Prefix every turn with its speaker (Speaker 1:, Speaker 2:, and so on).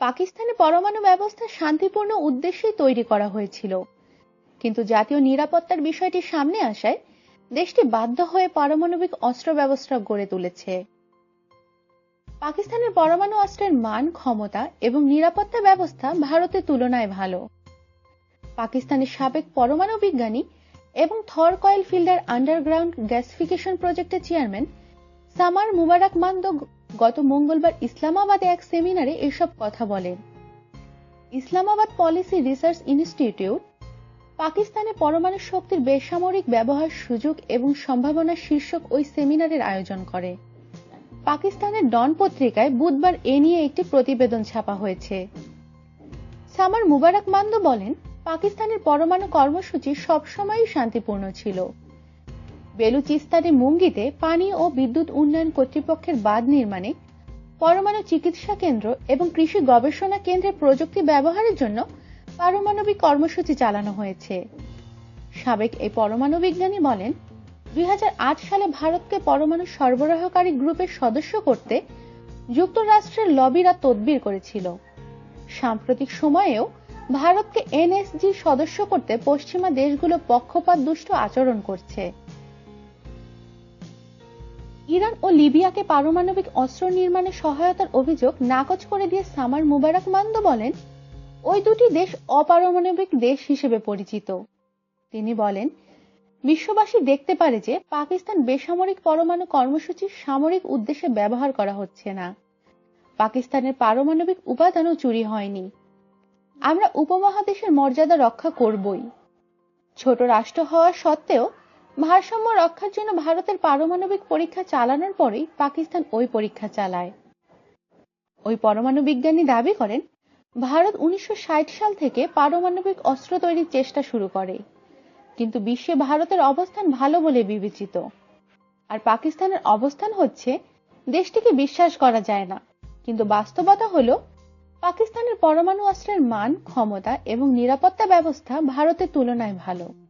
Speaker 1: পাকিস্তানে পরমাণু ব্যবস্থা শান্তিপূর্ণ উদ্দেশ্যেই তৈরি করা হয়েছিল। কিন্তু জাতীয় নিরাপত্তার বিষয়টি সামনে আসায় দেশটি বাধ্য হয়ে পারমাণবিক অস্ত্র ব্যবস্থা গড়ে তুলেছে। পাকিস্তানের পরমাণু অস্ত্রের মান, ক্ষমতা এবং নিরাপত্তা ব্যবস্থা ভারতের তুলনায় ভালো। পাকিস্তানের সাবেক পরমাণু বিজ্ঞানী এবং থর কয়েল ফিল্ডার আন্ডারগ্রাউন্ড গ্যাসিফিকেশন প্রজেক্টের চেয়ারম্যান সামার মুবারক মান্দ গত মঙ্গলবার ইসলামাবাদে এক সেমিনারে এসব কথা বলেন। ইসলামাবাদ পলিসি রিসার্চ ইনস্টিটিউট পাকিস্তানে পরমাণু শক্তির বেসামরিক ব্যবহার সুযোগ এবং সম্ভাবনা শীর্ষক ওই সেমিনারের আয়োজন করে। পাকিস্তানের ডন পত্রিকায় বুধবার এ নিয়ে একটি প্রতিবেদন ছাপা হয়েছে। সামার মুবারক মান্দ বলেন, পাকিস্তানের পরমাণু কর্মসূচি সবসময়ই শান্তিপূর্ণ ছিল। বেলুচিস্তানের মুঙ্গিতে পানি ও বিদ্যুৎ উন্নয়ন কর্তৃপক্ষের বাঁধ নির্মাণে পরমাণু চিকিৎসা কেন্দ্র এবং কৃষি গবেষণা কেন্দ্রের প্রযুক্তি ব্যবহারের জন্য পারমাণবিক কর্মসূচি চালানো হয়েছে। সাবেক এই পরমাণু বিজ্ঞানী বলেন, দুই হাজার আট সালে ভারতকে পরমাণু সরবরাহকারী গ্রুপের সদস্য করতে যুক্তরাষ্ট্রের লবিরা তদবির করেছিল। সাম্প্রতিক সময়েও ভারতকে এনএসজি সদস্য করতে পশ্চিমা দেশগুলো পক্ষপাত দুষ্ট আচরণ করছে। ইরান ও লিবিয়াকে পারমাণবিক অস্ত্র নির্মাণে সহায়তার অভিযোগ নাকচ করে দিয়ে সামার মুবারক মান্দ বলেন, ওই দুটি দেশ অপারমাণবিক দেশ হিসেবে পরিচিত। তিনি বলেন, বিশ্ববাসী দেখতে পারে যে পাকিস্তান বেসামরিক পরমাণু কর্মসূচি সামরিক উদ্দেশ্যে ব্যবহার করা হচ্ছে না। পাকিস্তানের পারমাণবিক উপাদানও চুরি হয়নি। আমরা উপমহাদেশের মর্যাদা রক্ষা করবই। ছোট রাষ্ট্র হওয়া সত্ত্বেও ভারসাম্য রক্ষার জন্য ভারতের পারমাণবিক পরীক্ষা চালানোর পরেই পাকিস্তান ওই পরীক্ষা চালায়। ওই পরমাণু বিজ্ঞানী দাবি করেন, ভারত উনিশশো সাল থেকে পারমাণবিক অস্ত্র তৈরির চেষ্টা শুরু করে। কিন্তু বিশ্বে ভারতের অবস্থান ভালো বলে বিবেচিত। আর পাকিস্তানের অবস্থান হচ্ছে, দেশটিকে বিশ্বাস করা যায় না। কিন্তু বাস্তবতা হলো, পাকিস্তানের পরমাণু অস্ত্রের মান, ক্ষমতা এবং নিরাপত্তা ব্যবস্থা ভারতের তুলনায় ভালো।